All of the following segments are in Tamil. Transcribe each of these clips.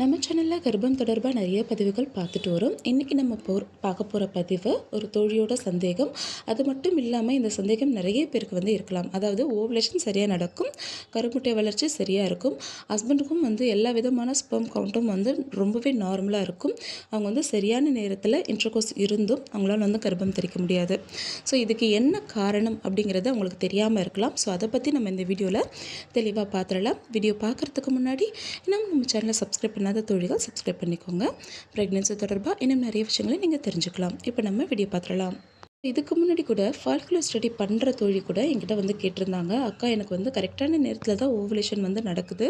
நம்ம சேனலில் கர்ப்பம் தொடர்பாக நிறைய பதிவுகள் பார்த்துட்டு வரோம். இன்றைக்கி நம்ம போர் பார்க்க போகிற பதிவு ஒரு தோழியோட சந்தேகம். அது மட்டும் இல்லாமல் இந்த சந்தேகம் நிறைய பேருக்கு வந்து இருக்கலாம். அதாவது ஓவலேஷன் சரியாக நடக்கும் கருமுட்டை வளர்ச்சி சரியாக இருக்கும் ஹஸ்பண்டுக்கும் வந்து எல்லா விதமான ஸ்பெம் கவுண்ட்டும் வந்து ரொம்பவே நார்மலாக இருக்கும். அவங்க வந்து சரியான நேரத்தில் இன்டர்கோர்ஸ் இருந்தும் அவங்களால வந்து கர்ப்பம் தெரிக்க முடியாது. ஸோ இதுக்கு என்ன காரணம் அப்படிங்கிறது அவங்களுக்கு தெரியாமல் இருக்கலாம். ஸோ அதை பற்றி நம்ம இந்த வீடியோவில் தெளிவாக பார்த்துடலாம். வீடியோ பார்க்குறதுக்கு முன்னாடி இன்னும் நம்ம சேனலை சப்ஸ்கிரைப் பண்ணாத தொழில்கள் சப்ஸ்கிரைப் பண்ணிக்கோங்க. ப்ரெக்னென்சி தொடர்பாக இன்னும் நிறைய விஷயங்களை நீங்கள் தெரிஞ்சுக்கலாம். இப்போ நம்ம வீடியோ பார்த்துடலாம். இதுக்கு முன்னாடி கூட ஃபால்குலர் ஸ்டடி பண்ணுற தோழி கூட என்கிட்ட வந்து கேட்டிருந்தாங்க. அக்கா எனக்கு வந்து கரெக்டான நேரத்தில் தான் ஓவலேஷன் வந்து நடக்குது.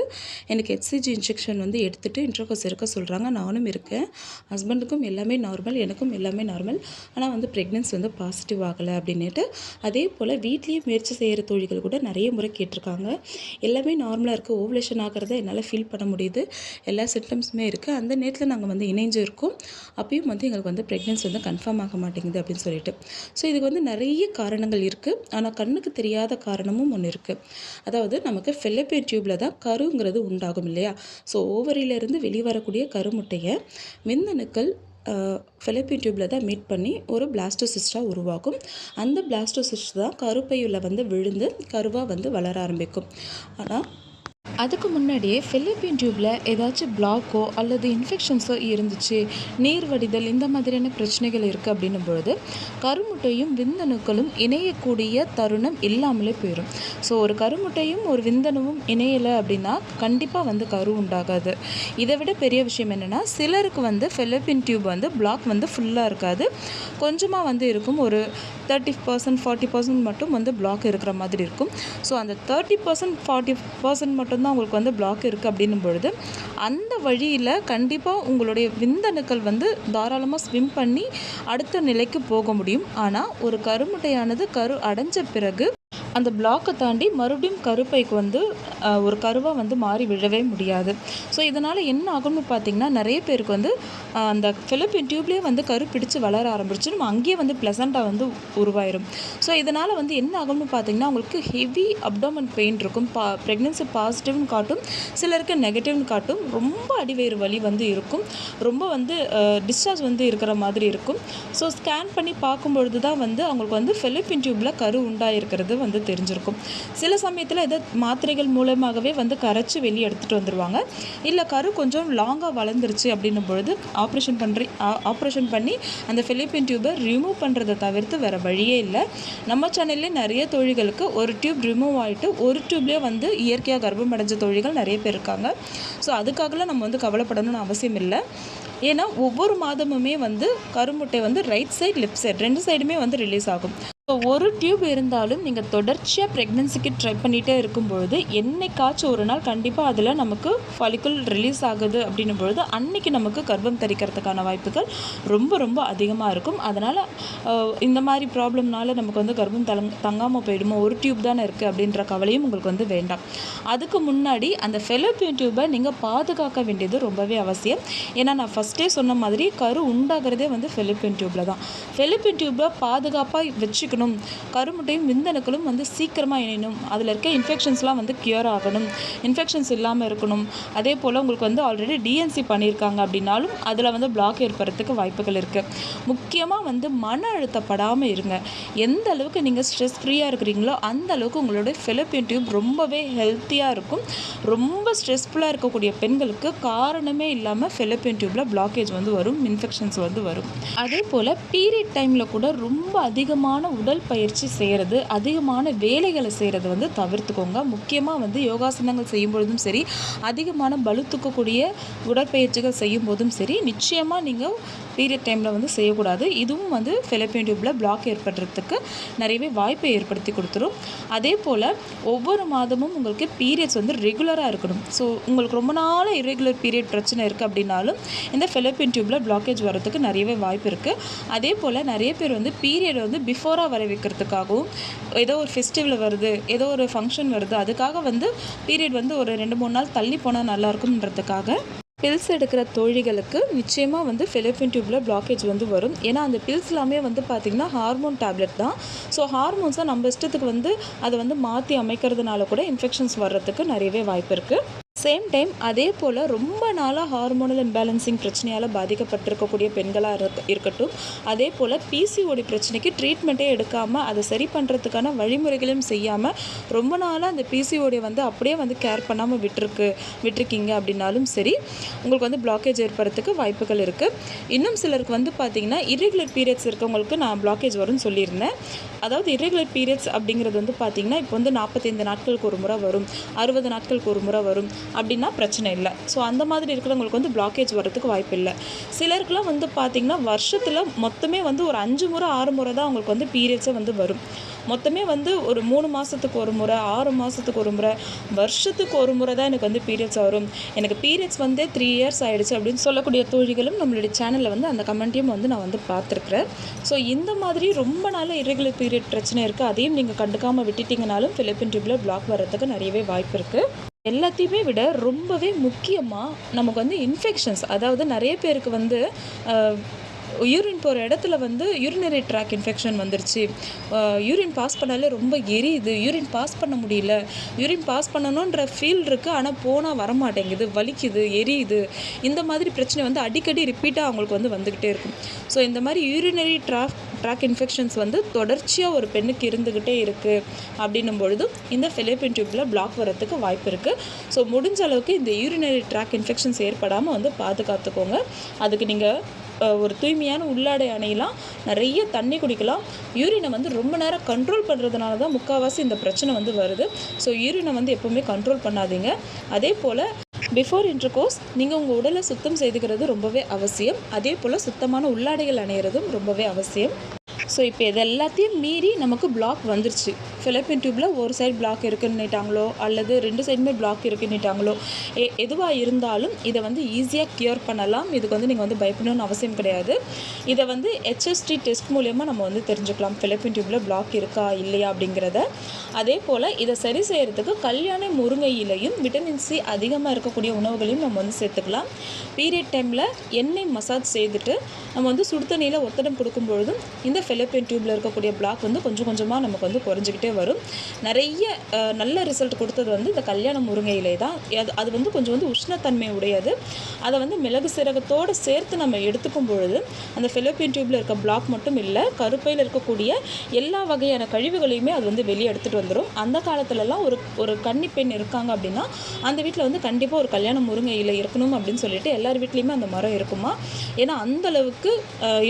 எனக்கு ஹெச்சிஜி இன்ஜெக்ஷன் வந்து எடுத்துகிட்டு இன்ட்ரோகோஸ் இருக்க சொல்கிறாங்க நானும் இருக்கேன். ஹஸ்பண்டுக்கும் எல்லாமே நார்மல் எனக்கும் எல்லாமே நார்மல் ஆனால் வந்து ப்ரெக்னென்சி வந்து பாசிட்டிவ் ஆகலை அப்படின்னுட்டு. அதே போல் வீட்லேயே முயற்சி செய்கிற தோழிகள் கூட நிறைய முறை கேட்டிருக்காங்க. எல்லாமே நார்மலாக இருக்குது ஓவலேஷன் ஆகிறத என்னால் ஃபீல் பண்ண முடியுது. எல்லா சிம்டம்ஸுமே இருக்குது அந்த நேரத்தில் நாங்கள் வந்து இணைஞ்சு இருக்கோம் அப்பயும் வந்து எங்களுக்கு வந்து ப்ரெக்னென்சி வந்து கன்ஃபார்ம் ஆக மாட்டேங்குது அப்படின்னு சொல்லிட்டு. ஸோ இதுக்கு வந்து நிறைய காரணங்கள் இருக்குது ஆனால் கண்ணுக்கு தெரியாத காரணமும் ஒன்று இருக்குது அதாவது நமக்கு ஃபெல்லப்பியன் டியூப்பில் தான் கருங்கிறது உண்டாகும் இல்லையா? ஸோ ஓவரியிலேருந்து வெளிவரக்கூடிய கருமுட்டையை விந்தணுக்கள் ஃபிலிப்பின் டியூப்பில் தான் மீட் பண்ணி ஒரு பிளாஸ்டோசிஸ்டாக உருவாகும் அந்த பிளாஸ்டோசிஸ்ட் தான் கருப்பையில் வந்து விழுந்து கருவாக வந்து வளர ஆரம்பிக்கும். ஆனால் அதுக்கு முன்னாடியே ஃபிலிப்பின் டியூப்பில் ஏதாச்சும் பிளாக்கோ அல்லது இன்ஃபெக்ஷன்ஸோ இருந்துச்சு நீர் வடிதல் இந்த மாதிரியான பிரச்சனைகள் இருக்குது அப்படின்னும் பொழுது கருமுட்டையும் விந்தணுக்களும் இணையக்கூடிய தருணம் இல்லாமலே போயிடும் ஸோ ஒரு கருமுட்டையும் ஒரு விந்தணுவும் இணையலை அப்படின்னா கண்டிப்பாக வந்து கரு உண்டாகாது. இதை விட பெரிய விஷயம் என்னென்னா சிலருக்கு வந்து ஃபிலிப்பின் டியூப் வந்து பிளாக் வந்து ஃபுல்லாக இருக்காது. கொஞ்சமாக வந்து இருக்கும். ஒரு தேர்ட்டி பர்சன்ட் ஃபார்ட்டி பர்சன்ட் மட்டும் வந்து பிளாக் இருக்கிற மாதிரி இருக்கும். ஸோ அந்த தேர்ட்டி பர்சன்ட் ஃபார்ட்டி பர்சன்ட் மூலமாக உங்களுக்கு வந்து பிளாக் இருக்குது அப்படின்னும் பொழுது அந்த வழியில் கண்டிப்பாக உங்களுடைய விந்தணுக்கள் வந்து தாராளமாக ஸ்விம் பண்ணி அடுத்த நிலைக்கு போக முடியும். ஆனால் ஒரு கருமுட்டையானது கரு அடைஞ்ச பிறகு அந்த பிளாக்கை தாண்டி மறுபடியும் கருப்பைக்கு வந்து ஒரு கருவாக வந்து மாறி விழவே முடியாது. ஸோ இதனால் என்ன ஆகும்னு பார்த்திங்கன்னா நிறைய பேருக்கு வந்து அந்த ஃபிலிப்பின் டியூப்லேயே வந்து கரு பிடிச்சு வளர ஆரம்பிச்சு நம்ம அங்கேயே வந்து ப்ளசண்ட்டாக வந்து உருவாயிரும். ஸோ இதனால் வந்து என்ன ஆகும்னு பார்த்திங்கன்னா உங்களுக்கு ஹெவி அப்டோமன் பெயின் இருக்கும். பா ப்ரெக்னென்சி பாசிட்டிவ்னு காட்டும். சிலருக்கு நெகட்டிவ்னு காட்டும். ரொம்ப அடிவேறு வலி வந்து இருக்கும். ரொம்ப வந்து டிஸ்சார்ஜ் வந்து இருக்கிற மாதிரி இருக்கும். ஸோ ஸ்கேன் பண்ணி பார்க்கும்பொழுது தான் வந்து அவங்களுக்கு வந்து ஃபிலிப்பின் டியூப்பில் கரு உண்டாயிருக்கிறது வந்து தெரிஞ்சிருக்கும். சில சமயத்தில் இதை மாத்திரைகள் மூலமாகவே வந்து கரைச்சி வெளியே எடுத்துகிட்டு வந்துடுவாங்க இல்லை கரு கொஞ்சம் லாங்காக வளர்ந்துருச்சு அப்படின்னும் பொழுது ஆப்ரேஷன் பண்ணுற ஆப்ரேஷன் பண்ணி அந்த ஃபிலிப்பின் டியூபை ரிமூவ் பண்ணுறதை தவிர்த்து வேறு வழியே இல்லை. நம்ம சேனல்லே நிறைய தொழில்களுக்கு ஒரு டியூப் ரிமூவ் ஆகிட்டு ஒரு டியூப்லேயே வந்து இயற்கையாக கர்ப்பம் அடைஞ்ச தொழில்கள் நிறைய பேர் இருக்காங்க. ஸோ அதுக்காகலாம் நம்ம வந்து கவலைப்படணும்னு அவசியம் இல்லை. ஏன்னா ஒவ்வொரு மாதமுமே வந்து கருமுட்டை வந்து ரைட் சைடு லெஃப்ட் சைடு ரெண்டு சைடுமே வந்து ரிலீஸ் ஆகும். ஒரு டியூப் இருந்தாலும் நீங்கள் தொடர்ச்சியாக ப்ரெக்னென்சிக்கு ட்ரை பண்ணிகிட்டே இருக்கும்பொழுது என்னைக்காச்சும் ஒரு நாள் கண்டிப்பாக அதில் நமக்கு ஃபாலிக்குல் ரிலீஸ் ஆகுது அப்படின்னும் பொழுது அன்னைக்கு நமக்கு கர்ப்பம் தரிக்கிறதுக்கான வாய்ப்புகள் ரொம்ப ரொம்ப அதிகமாக இருக்கும். அதனால் இந்த மாதிரி ப்ராப்ளம்னால நமக்கு வந்து கர்ப்பம் தங் தங்காமல் போயிடுமோ ஒரு டியூப் தானே இருக்குது அப்படின்ற கவலையும் உங்களுக்கு வந்து வேண்டாம். அதுக்கு முன்னாடி அந்த ஃபெலோபியன் டியூப்பை நீங்கள் பாதுகாக்க வேண்டியது ரொம்பவே அவசியம். ஏன்னா நான் ஃபஸ்ட்டே சொன்ன மாதிரி கரு உண்டாகிறதே வந்து ஃபெலிப்பியன் டியூப்பில் தான். ஃபெலிப்பியன் டியூப்பை பாதுகாப்பாக வச்சுக்கணும். இருக்கணும். கருமுட்டையும் விந்தணுக்களும் வந்து சீக்கிரமாக இணையணும். அதில் இருக்க இன்ஃபெக்ஷன்ஸ்லாம் வந்து க்யூர் ஆகணும். இன்ஃபெக்ஷன்ஸ் இல்லாமல் இருக்கணும். அதே போல் உங்களுக்கு வந்து ஆல்ரெடி டிஎன்சி பண்ணியிருக்காங்க அப்படின்னாலும் அதில் வந்து பிளாக் ஏற்படுறதுக்கு வாய்ப்புகள் இருக்குது முக்கியமாக வந்து மன அழுத்தப்படாமல் இருங்க. எந்த அளவுக்கு நீங்கள் ஸ்ட்ரெஸ் ஃப்ரீயாக இருக்கிறீங்களோ அந்த அளவுக்கு உங்களுடைய ஃபிலிப்பின் டியூப் ரொம்பவே ஹெல்த்தியாக இருக்கும். ரொம்ப ஸ்ட்ரெஸ்ஃபுல்லாக இருக்கக்கூடிய பெண்களுக்கு காரணமே இல்லாமல் ஃபிலிப்பின் டியூப்பில் பிளாக்கேஜ் வந்து வரும். இன்ஃபெக்ஷன்ஸ் வந்து வரும். அதே போல் பீரியட் டைமில் கூட ரொம்ப அதிகமான உடல் பயிற்சி செய்கிறது அதிகமான வேலைகளை செய்கிறது வந்து தவிர்த்துக்கோங்க. முக்கியமாக வந்து யோகாசனங்கள் செய்யும் பொழுதும் சரி அதிகமான பலு தூக்கக்கூடிய உடற்பயிற்சிகள் செய்யும் போதும் சரி நிச்சயமாக நீங்கள் பீரியட் டைமில் வந்து செய்யக்கூடாது. இதுவும் வந்து ஃபெலப்பியன் டியூப்பில் பிளாக் ஏற்படுறதுக்கு நிறையவே வாய்ப்பை ஏற்படுத்தி கொடுத்துரும். அதே போல் ஒவ்வொரு மாதமும் உங்களுக்கு பீரியட்ஸ் வந்து ரெகுலராக இருக்கணும். ஸோ உங்களுக்கு ரொம்ப நாள் இரெகுலர் பீரியட் பிரச்சனை இருக்குது அப்படின்னாலும் இந்த ஃபெலப்பியன் டியூப்பில் பிளாக்கேஜ் வரதுக்கு நிறையவே வாய்ப்பு இருக்குது அதே போல் நிறைய பேர் வந்து பீரியட் வந்து பிஃபோராக வர வைக்கிறதுக்காகவும் ஏதோ ஒரு ஃபெஸ்டிவல் வருது ஏதோ ஒரு ஃபங்க்ஷன் வருது அதுக்காக வந்து பீரியட் வந்து ஒரு ரெண்டு மூணு நாள் தள்ளி போனால் நல்லாயிருக்கும்ன்றதுக்காக பில்ஸ் எடுக்கிற தோழிகளுக்கு நிச்சயமாக வந்து ஃபெலிஃபின் டியூப்பில் பிளாக்கேஜ் வந்து வரும். ஏன்னா அந்த பில்ஸ் எல்லாமே வந்து பார்த்திங்கன்னா ஹார்மோன் டேப்லெட் தான். ஸோ ஹார்மோன்ஸை நம்ம இஷ்டத்துக்கு வந்து அதை வந்து மாற்றி அமைக்கிறதுனால கூட இன்ஃபெக்ஷன்ஸ் வர்றதுக்கு நிறையவே வாய்ப்பு இருக்குது சேம் டைம் அதே போல் ரொம்ப நாளாக ஹார்மோனல் இம்பேலன்சிங் பிரச்சனையால் பாதிக்கப்பட்டிருக்கக்கூடிய பெண்களாக இருக்க இருக்கட்டும். அதே போல் பிசிஓடி பிரச்சனைக்கு ட்ரீட்மெண்ட்டே எடுக்காமல் அதை சரி பண்ணுறதுக்கான வழிமுறைகளையும் செய்யாமல் ரொம்ப நாளாக அந்த பிசிஓடியை வந்து அப்படியே வந்து கேர் பண்ணாமல் விட்டுருக்கு விட்டுருக்கீங்க அப்படின்னாலும் சரி உங்களுக்கு வந்து பிளாக்கேஜ் ஏற்படுறதுக்கு வாய்ப்புகள் இருக்குது இன்னும் சிலருக்கு வந்து பார்த்திங்கன்னா இரெகுலர் பீரியட்ஸ் இருக்கவங்களுக்கு நான் பிளாக்கேஜ் வரும்னு சொல்லியிருந்தேன். அதாவது இரெகுலர் பீரியட்ஸ் அப்படிங்கிறது வந்து பார்த்திங்கன்னா இப்போ வந்து நாற்பத்தைந்து நாட்களுக்கு ஒரு முறை வரும் அறுபது நாட்களுக்கு ஒரு முறை வரும். அப்படின்னா பிரச்சனை இல்லை. ஸோ அந்த மாதிரி இருக்கிறவங்களுக்கு வந்து பிளாக்கேஜ் வர்றதுக்கு வாய்ப்பு இல்லை. சிலருக்குலாம் வந்து பார்த்திங்கன்னா வருஷத்தில் மொத்தமே வந்து ஒரு அஞ்சு முறை ஆறு முறை தான் அவங்களுக்கு வந்து பீரியட்ஸே வந்து வரும். மொத்தமே வந்து ஒரு மூணு மாதத்துக்கு ஒரு முறை ஆறு மாதத்துக்கு ஒரு முறை வருஷத்துக்கு ஒரு முறை தான் எனக்கு வந்து பீரியட்ஸ் வரும். எனக்கு பீரியட்ஸ் வந்து த்ரீ இயர்ஸ் ஆகிடுச்சு அப்படின்னு சொல்லக்கூடிய தோழிகளும் நம்மளுடைய சேனலில் வந்து அந்த கமெண்ட்டையும் வந்து நான் வந்து பார்த்துருக்குறேன். ஸோ இந்த மாதிரி ரொம்ப நாள் இரகுலர் பீரியட் பிரச்சனை இருக்குது அதையும் நீங்கள் கண்டுக்காமல் விட்டுட்டிங்கனாலும் ஃபிலிப்பின் டியூப்பில் பிளாக் வர்றதுக்கு நிறையவே வாய்ப்பு இருக்குது எல்லாத்தையுமே விட ரொம்பவே முக்கியமாக நமக்கு வந்து இன்ஃபெக்ஷன்ஸ் அதாவது நிறைய பேருக்கு வந்து யூரின் போகிற இடத்துல வந்து யூரினரி ட்ராக் இன்ஃபெக்ஷன் வந்துருச்சு. யூரின் பாஸ் பண்ணாலே ரொம்ப எரியுது. யூரின் பாஸ் பண்ண முடியல. யூரின் பாஸ் பண்ணணுன்ற ஃபீல் இருக்குது ஆனால் போனால் வரமாட்டேங்குது. வலிக்குது எரியுது. இந்த மாதிரி பிரச்சனை வந்து அடிக்கடி ரிப்பீட்டாக அவங்களுக்கு வந்து வந்துக்கிட்டே இருக்கும். ஸோ இந்த மாதிரி யூரினரி ட்ராக் ட்ராக் இன்ஃபெக்ஷன்ஸ் வந்து தொடர்ச்சியாக ஒரு பெண்ணுக்கு இருந்துக்கிட்டே இருக்குது அப்படின்னும் பொழுது இந்த ஃபிலிப்பின் டியூப்பில் பிளாக் வரத்துக்கு வாய்ப்பு இருக்குது ஸோ முடிஞ்ச அளவுக்கு இந்த யூரினரி ட்ராக் இன்ஃபெக்ஷன்ஸ் ஏற்படாமல் வந்து பாதுகாத்துக்கோங்க. அதுக்கு நீங்கள் ஒரு தூய்மையான உள்ளாடை அணையலாம். நிறைய தண்ணி குடிக்கலாம். யூரினை வந்து ரொம்ப நேரம் கண்ட்ரோல் பண்ணுறதுனால தான் முக்கால்வாசி இந்த பிரச்சனை வந்து வருது. ஸோ யூரினை வந்து எப்போவுமே கண்ட்ரோல் பண்ணாதீங்க. அதே போல் பிஃபோர் இன்டர்கோர்ஸ் நீங்கள் உங்கள் உடலை சுத்தம் செய்துக்கிறது ரொம்பவே அவசியம். அதே போல் சுத்தமான உள்ளாடைகள் அணையிறதும் ரொம்பவே அவசியம். ஸோ இப்போ இது எல்லாத்தையும் மீறி நமக்கு பிளாக் வந்துருச்சு. ஃபிலிப்பின் டியூப்பில் ஒரு சைடு பிளாக் இருக்குன்னுட்டாங்களோ அல்லது ரெண்டு சைடுமே பிளாக் இருக்குன்னுட்டாங்களோ எ எதுவாக இருந்தாலும் இதை வந்து ஈஸியாக க்யூர் பண்ணலாம். இதுக்கு வந்து நீங்கள் வந்து பயப்படணும்னு அவசியம் கிடையாது. இதை வந்து ஹெச்எஸ்டி டெஸ்ட் மூலயமா நம்ம வந்து தெரிஞ்சுக்கலாம். ஃபிலிப்பின் டியூப்பில் பிளாக் இருக்கா இல்லையா அப்படிங்கிறத. அதே போல் இதை சரி செய்கிறதுக்கு கல்யாண முருங்கை இலையும் விட்டமின் சி அதிகமாக இருக்கக்கூடிய உணவுகளையும் நம்ம வந்து சேர்த்துக்கலாம். பீரியட் டைமில் எண்ணெய் மசாஜ் செய்துட்டு நம்ம வந்து சுடு தண்ணியில் ஒத்தடம் கொடுக்கும் பொழுதும் இந்த ஃபிலிப்பின் டியூப்பில் இருக்கக்கூடிய பிளாக் வந்து கொஞ்சம் கொஞ்சமாக நமக்கு வந்து குறைஞ்சிக்கிட்டே வரும். நிறைய நல்ல ரிசல்ட் கொடுத்தது வந்து இந்த கல்யாண முருங்கை இலை தான். அது அது வந்து கொஞ்சம் வந்து உஷ்ணத்தன்மை உடையது. அதை வந்து மிளகு சீரகத்தோடு சேர்த்து நம்ம எடுத்துக்கும் பொழுது அந்த ஃபெலோப்பியன் டியூப்பில் இருக்க பிளாக் மட்டும் இல்லை கருப்பையில் இருக்கக்கூடிய எல்லா வகையான கழிவுகளையுமே அது வந்து வெளியே எடுத்துகிட்டு வந்துடும் அந்த காலத்துலலாம் ஒரு ஒரு கன்னி பெண் இருக்காங்க அப்படின்னா அந்த வீட்டில் வந்து கண்டிப்பாக ஒரு கல்யாண முருங்கை இலை இருக்கணும் அப்படின்னு சொல்லிட்டு எல்லார் வீட்லேயுமே அந்த மரம் இருக்குமா? ஏன்னா அந்த அளவுக்கு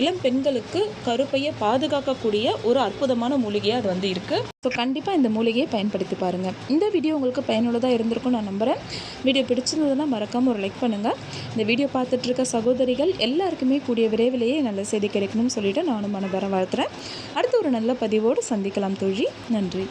இளம் பெண்களுக்கு கருப்பையை பாதுகாக்கக்கூடிய ஒரு அற்புதமான மூலிகையாக அது வந்து இருக்குது ஸோ கண்டிப்பாக இந்த மூலிகையை பயன்படுத்தி பாருங்கள் இந்த வீடியோ உங்களுக்கு பயனுள்ளதாக இருந்திருக்கும் நான் நம்புகிறேன் வீடியோ பிடிச்சிருந்ததுன்னா மறக்காமல் ஒரு லைக் பண்ணுங்கள் இந்த வீடியோ பார்த்துட்ருக்க சகோதரிகள் எல்லாருக்குமே கூடிய விரைவிலேயே நல்ல செய்தி கிடைக்கணும்னு சொல்லிவிட்டு நானும் மனதாரம் வாழ்த்துறேன். அடுத்து ஒரு நல்ல பதிவோடு சந்திக்கலாம் தோழி. நன்றி.